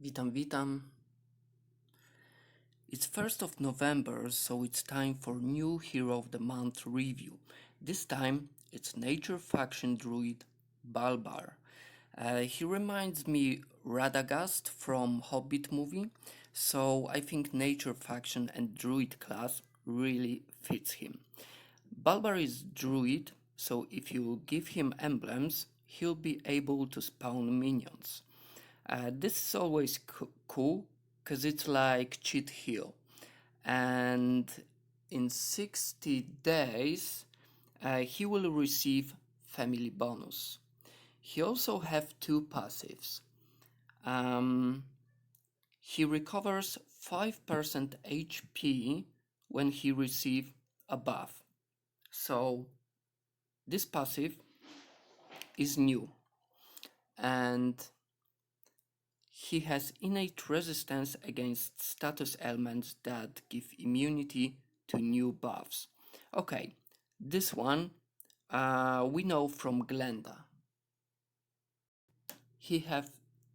Witam, witam. It's 1st of November, so it's time for new Hero of the Month review. This time it's Nature Faction Druid Balbar. Uh, he reminds me Radagast from Hobbit movie, so I think Nature Faction and Druid class really fits him. Balbar is Druid, so if you give him emblems, he'll be able to spawn minions. Uh, this is always co- cool because it's like cheat heal. And in 60 days, uh, he will receive family bonus. He also have two passives. Um, he recovers 5% HP when he receive a buff. So this passive is new and he has innate resistance against status elements that give immunity to new buffs. Okay, this one uh, we know from Glenda. He have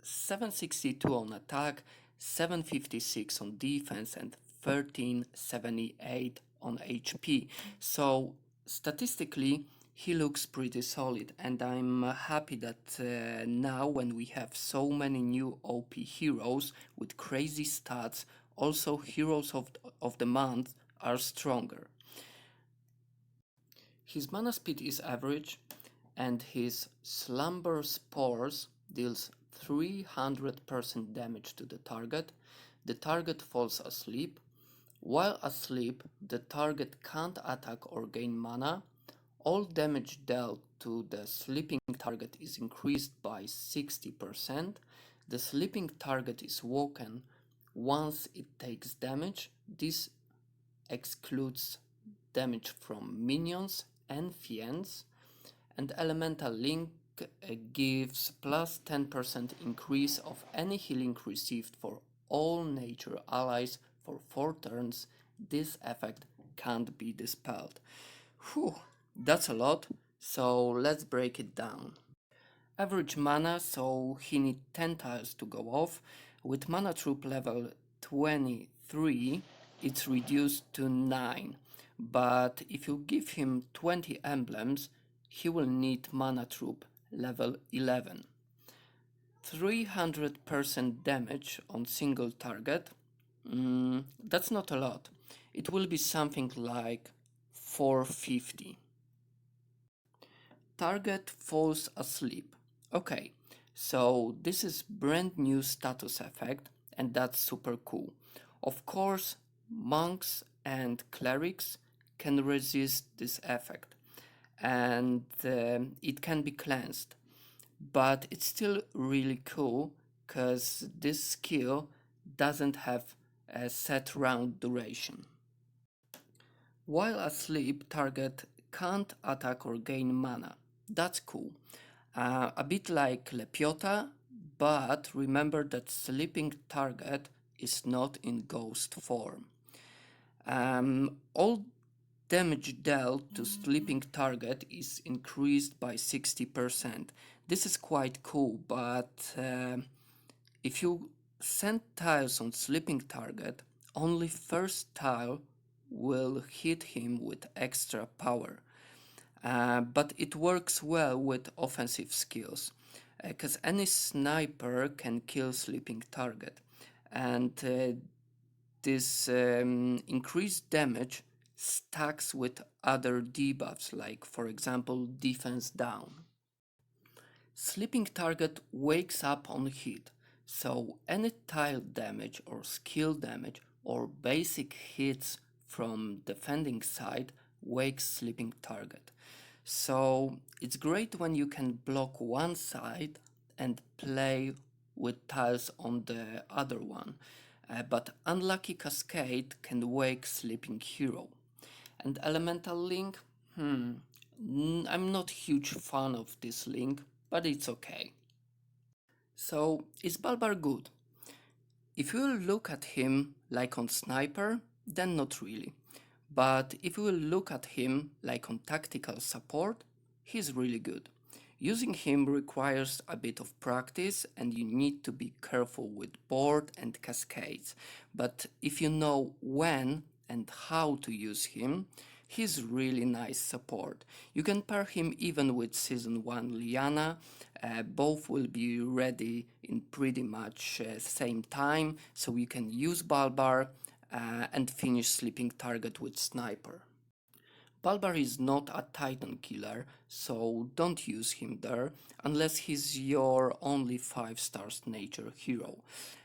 762 on attack, 756 on defense, and 1378 on HP. So statistically, he looks pretty solid, and I'm uh, happy that uh, now, when we have so many new OP heroes with crazy stats, also heroes of, of the month are stronger. His mana speed is average, and his Slumber Spores deals 300% damage to the target. The target falls asleep. While asleep, the target can't attack or gain mana. All damage dealt to the sleeping target is increased by 60%. The sleeping target is woken once it takes damage. This excludes damage from minions and fiends. And Elemental Link uh, gives plus 10% increase of any healing received for all nature allies for 4 turns. This effect can't be dispelled. Whew, that's a lot, so let's break it down. Average mana, so he need 10 tiles to go off. With mana troop level 23, it's reduced to 9. But if you give him 20 emblems, he will need mana troop level 11. 300% damage on single target. Mm, that's not a lot. It will be something like 450. Target falls asleep. Okay, so this is brand new status effect and that's super cool. Of course, monks and clerics can resist this effect and um, it can be cleansed. But it's still really cool because this skill doesn't have a set round duration. While asleep, target can't attack or gain mana. That's cool. Uh, a bit like Lepiota, but remember that sleeping target is not in ghost form. Um, all damage dealt to sleeping target is increased by 60%. This is quite cool, but uh, if you send tiles on sleeping target, only first tile will hit him with extra power. Uh, but it works well with offensive skills because any sniper can kill sleeping target. And uh, this um, increased damage stacks with other debuffs like for example defense down. Sleeping target wakes up on hit so any tile damage or skill damage or basic hits from defending side wakes sleeping target so it's great when you can block one side and play with tiles on the other one. Uh, but Unlucky Cascade can wake Sleeping Hero. And Elemental Link? Hmm, I'm not huge fan of this link, but it's okay. So, is Balbar good? If you look at him like on Sniper, then not really. But if will look at him like on tactical support, he's really good. Using him requires a bit of practice and you need to be careful with board and cascades. But if you know when and how to use him, he's really nice support. You can pair him even with season 1 Liana. Uh, both will be ready in pretty much uh, same time, so you can use Balbar uh, and finish sleeping target with sniper. Balbar is not a Titan killer, so don't use him there unless he's your only 5 stars nature hero.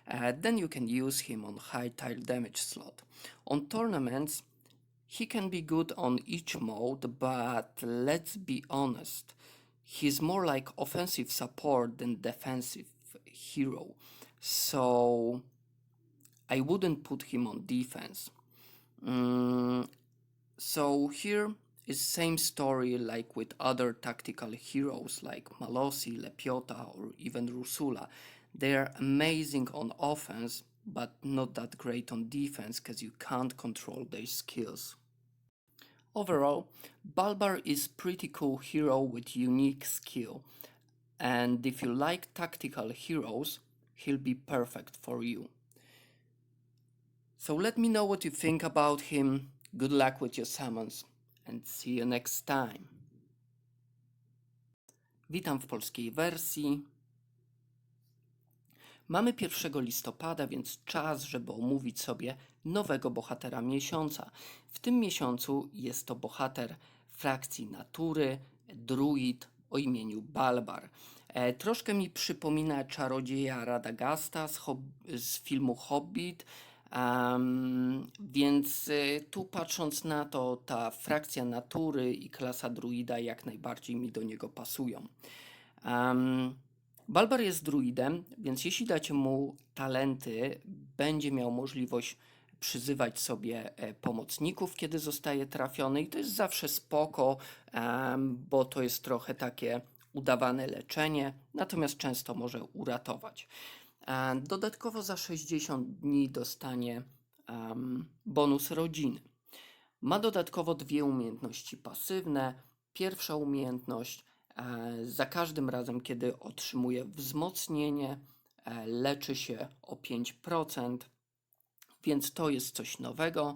Uh, then you can use him on high tile damage slot. On tournaments, he can be good on each mode, but let's be honest, he's more like offensive support than defensive hero. So I wouldn't put him on defense. Mm, so here is same story like with other tactical heroes like Malosi, Lepiota or even Rusula. They are amazing on offense but not that great on defense because you can't control their skills. Overall, Balbar is pretty cool hero with unique skill and if you like tactical heroes, he'll be perfect for you. So let me know what you think about him. Good luck with your summons and see you next time. Witam w polskiej wersji. Mamy 1 listopada, więc czas, żeby omówić sobie nowego bohatera miesiąca. W tym miesiącu jest to bohater frakcji natury, druid o imieniu Balbar. E, troszkę mi przypomina czarodzieja Radagasta z, Hob- z filmu Hobbit, Em, więc y, tu patrząc na to, ta frakcja natury i klasa druida jak najbardziej mi do niego pasują. Em, Balbar jest druidem, więc jeśli dacie mu talenty, będzie miał możliwość przyzywać sobie e, pomocników, kiedy zostaje trafiony i to jest zawsze spoko, em, bo to jest trochę takie udawane leczenie, natomiast często może uratować. E, Dodatkowo za 60 dni dostanie em, bonus rodziny. Ma dodatkowo dwie umiejętności pasywne. Pierwsza umiejętność e, za każdym razem, kiedy otrzymuje wzmocnienie, e, leczy się o 5%, więc to jest coś nowego.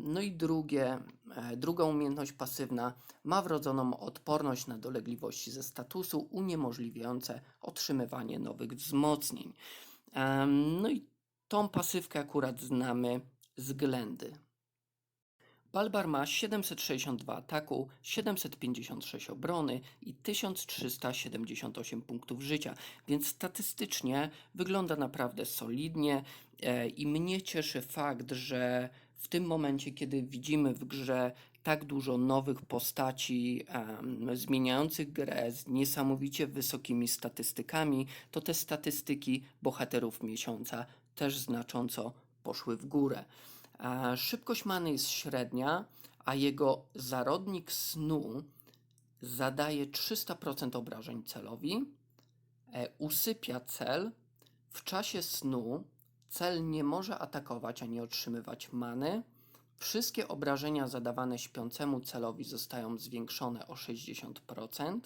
No i drugie, e, druga umiejętność pasywna ma wrodzoną odporność na dolegliwości ze statusu, uniemożliwiające otrzymywanie nowych wzmocnień. No i tą pasywkę akurat znamy z Glendy. Balbar ma 762 ataku, 756 obrony i 1378 punktów życia, więc statystycznie wygląda naprawdę solidnie e, i mnie cieszy fakt, że w tym momencie, kiedy widzimy w grze tak dużo nowych postaci em, zmieniających grę z niesamowicie wysokimi statystykami, to te statystyki bohaterów miesiąca też znacząco poszły w górę. A szybkość many jest średnia, a jego zarodnik snu zadaje 300% obrażeń celowi, e, usypia cel. W czasie snu cel nie może atakować ani otrzymywać many. Wszystkie obrażenia zadawane śpiącemu celowi zostają zwiększone o 60%.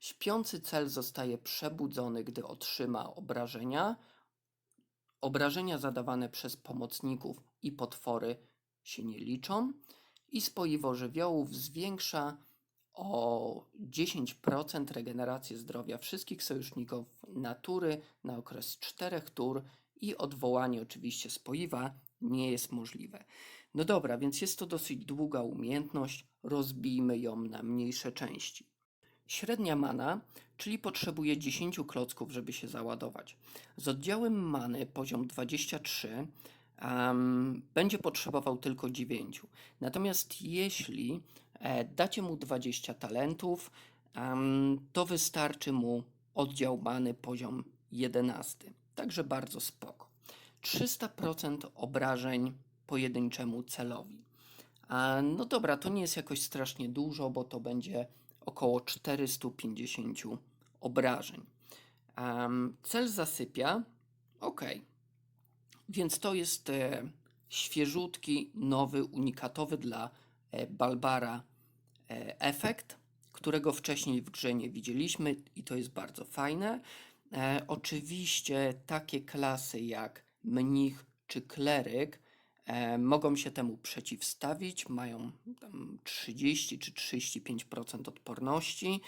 Śpiący cel zostaje przebudzony, gdy otrzyma obrażenia. Obrażenia zadawane przez pomocników i potwory się nie liczą. I spoiwo żywiołów zwiększa o 10% regenerację zdrowia wszystkich sojuszników natury na okres 4 tur i odwołanie oczywiście spoiwa nie jest możliwe. No dobra, więc jest to dosyć długa umiejętność, rozbijmy ją na mniejsze części. Średnia mana, czyli potrzebuje 10 klocków, żeby się załadować. Z oddziałem many poziom 23 em, będzie potrzebował tylko 9. Natomiast jeśli e, dacie mu 20 talentów, em, to wystarczy mu oddział many poziom 11. Także bardzo spoko. 300% obrażeń pojedynczemu celowi. A, no dobra, to nie jest jakoś strasznie dużo, bo to będzie około 450 obrażeń. Em, cel zasypia. Ok. Więc to jest e, świeżutki, nowy, unikatowy dla e, Balbara e, efekt, którego wcześniej w grze nie widzieliśmy i to jest bardzo fajne. E, oczywiście takie klasy jak mnich czy kleryk e, mogą się temu przeciwstawić, mają tam 30 czy 35% odporności.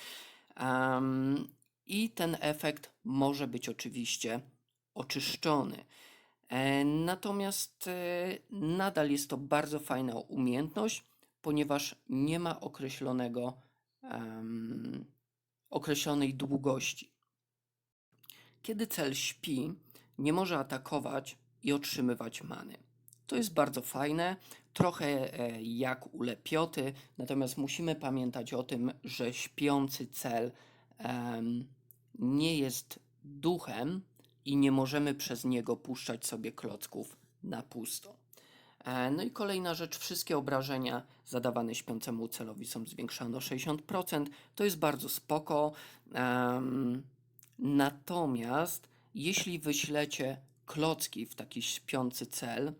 I ten efekt może być oczywiście oczyszczony. E, natomiast e, nadal jest to bardzo fajna umiejętność, ponieważ nie ma określonego, określonej długości. Kiedy cel śpi, nie może atakować i otrzymywać many. To jest bardzo fajne, trochę e, jak u lepioty, natomiast musimy pamiętać o tym, że śpiący cel um, nie jest duchem i nie możemy przez niego puszczać sobie klocków na pusto. E, no i kolejna rzecz, wszystkie obrażenia zadawane śpiącemu celowi są zwiększane o 60%. To jest bardzo spoko. Um, natomiast jeśli wyślecie klocki w taki śpiący cel,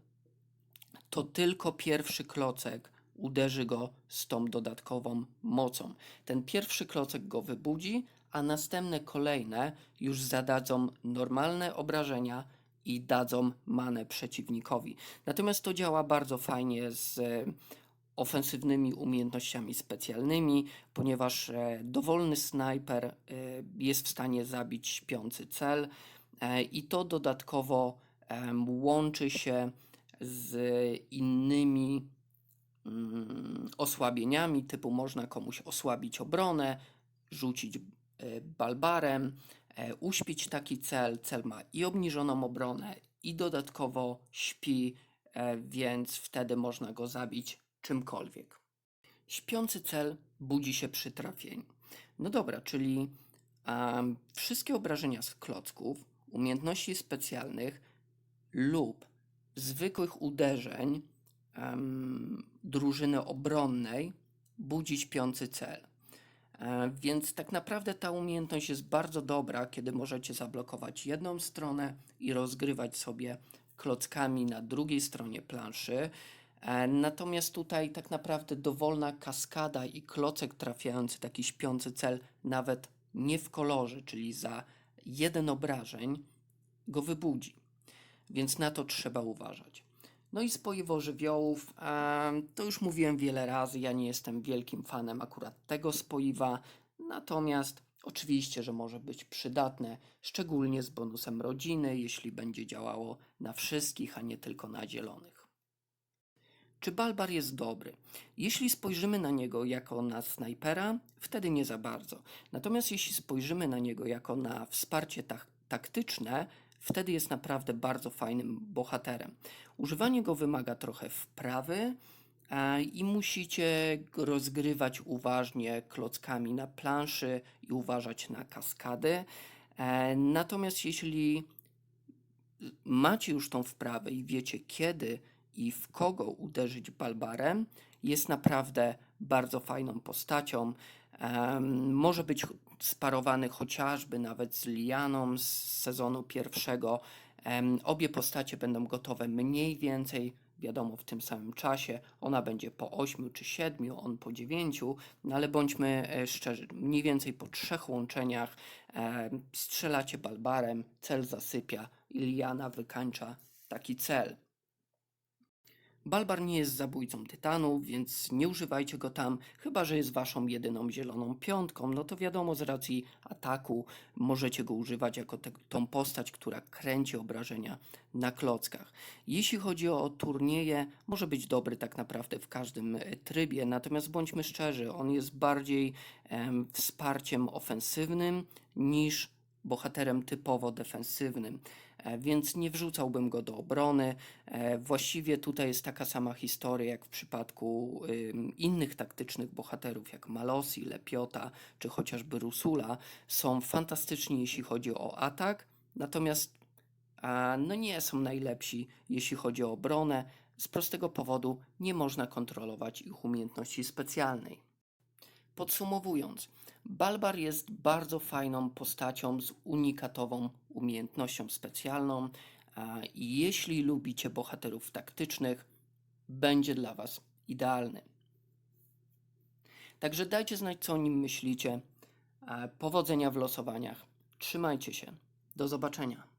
to tylko pierwszy klocek uderzy go z tą dodatkową mocą. Ten pierwszy klocek go wybudzi, a następne kolejne już zadadzą normalne obrażenia i dadzą manę przeciwnikowi. Natomiast to działa bardzo fajnie z ofensywnymi umiejętnościami specjalnymi, ponieważ e, dowolny snajper e, jest w stanie zabić śpiący cel i to dodatkowo łączy się z innymi mm, osłabieniami, typu można komuś osłabić obronę, rzucić E, balbarem, e, uśpić taki cel. Cel ma i obniżoną obronę, i dodatkowo śpi, e, więc wtedy można go zabić czymkolwiek. Śpiący cel budzi się przy trafieniu. No dobra, czyli um, wszystkie obrażenia z klocków, umiejętności specjalnych lub zwykłych uderzeń um, drużyny obronnej budzi śpiący cel. E, więc tak naprawdę ta umiejętność jest bardzo dobra, kiedy możecie zablokować jedną stronę i rozgrywać sobie klockami na drugiej stronie planszy. E, natomiast tutaj tak naprawdę dowolna kaskada i klocek trafiający taki śpiący cel, nawet nie w kolorze, czyli za jeden obrażeń, go wybudzi. Więc na to trzeba uważać. No i spoiwo żywiołów, to już mówiłem wiele razy, ja nie jestem wielkim fanem akurat tego spoiwa, natomiast oczywiście, że może być przydatne, szczególnie z bonusem rodziny, jeśli będzie działało na wszystkich, a nie tylko na zielonych. Czy Balbar jest dobry? Jeśli spojrzymy na niego jako na snajpera, wtedy nie za bardzo. Natomiast jeśli spojrzymy na niego jako na wsparcie tak taktyczne, wtedy jest naprawdę bardzo fajnym bohaterem. Używanie go wymaga trochę wprawy i musicie rozgrywać uważnie klockami na planszy i uważać na kaskady. E, natomiast jeśli macie już tą wprawę i wiecie kiedy i w kogo uderzyć balbarem, jest naprawdę bardzo fajną postacią. Może być sparowany chociażby nawet z Lianą z sezonu pierwszego. Obie postacie będą gotowe mniej więcej, wiadomo, w tym samym czasie. Ona będzie po 8 czy 7, on po 9, no ale bądźmy e, szczerzy, mniej więcej po trzech łączeniach strzelacie balbarem, cel zasypia i Liana wykańcza taki cel. Balbar nie jest zabójcą tytanów, więc nie używajcie go tam, chyba że jest waszą jedyną zieloną piątką. No to wiadomo, z racji ataku możecie go używać jako te, tą postać, która kręci obrażenia na klockach. Jeśli chodzi o turnieje, może być dobry tak naprawdę w każdym e, trybie, natomiast bądźmy szczerzy, on jest bardziej em, wsparciem ofensywnym niż bohaterem typowo defensywnym. E, więc nie wrzucałbym go do obrony. E, właściwie tutaj jest taka sama historia jak w przypadku innych taktycznych bohaterów, jak Malosi, Lepiota czy chociażby Rusula. Są fantastyczni, jeśli chodzi o atak, natomiast no nie są najlepsi, jeśli chodzi o obronę. Z prostego powodu nie można kontrolować ich umiejętności specjalnej. Podsumowując, Balbar jest bardzo fajną postacią z unikatową umiejętnością specjalną i jeśli lubicie bohaterów taktycznych, będzie dla Was idealny. Także dajcie znać, co o nim myślicie. E, Powodzenia w losowaniach. Trzymajcie się. Do zobaczenia.